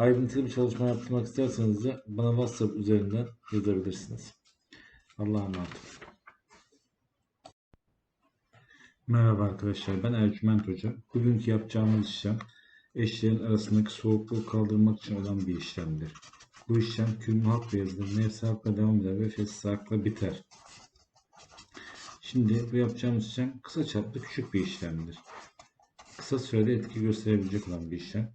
Ayrıntılı bir çalışma yaptırmak isterseniz de bana WhatsApp üzerinden yazabilirsiniz. Allah'a emanet. Merhaba arkadaşlar ben Ercüment Hoca. Bugünkü yapacağımız işlem eşlerin arasındaki soğukluğu kaldırmak için olan bir işlemdir. Bu işlem külmü halk beyazıdır. Nefsi halkla devam eder ve fesli halkla biter. Şimdi bu yapacağımız işlem kısa çaplı küçük bir işlemdir. Kısa sürede etki gösterebilecek olan bir işlem.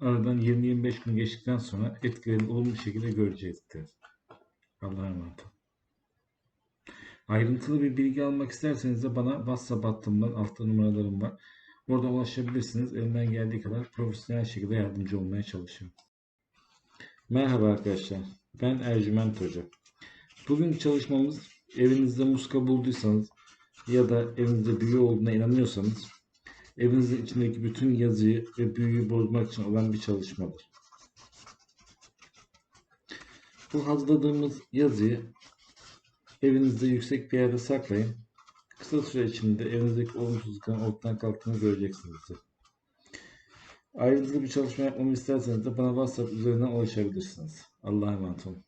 aradan 20-25 gün geçtikten sonra etkilerini olumlu şekilde görecektir. Allah'a emanet. Ayrıntılı bir bilgi almak isterseniz de bana WhatsApp hattımdan altta numaralarım var. Orada ulaşabilirsiniz. Elimden geldiği kadar profesyonel şekilde yardımcı olmaya çalışıyorum. Merhaba arkadaşlar. Ben Ercüment Hoca. Bugün çalışmamız evinizde muska bulduysanız ya da evinizde büyü olduğuna inanıyorsanız evinizin içindeki bütün yazıyı ve büyüyü bozmak için olan bir çalışmadır. Bu hazırladığımız yazıyı evinizde yüksek bir yerde saklayın. Kısa süre içinde evinizdeki olumsuzlukların ortadan kalktığını göreceksiniz. Ayrıntılı bir çalışma yapmamı isterseniz de bana WhatsApp üzerinden ulaşabilirsiniz. Allah'a emanet olun.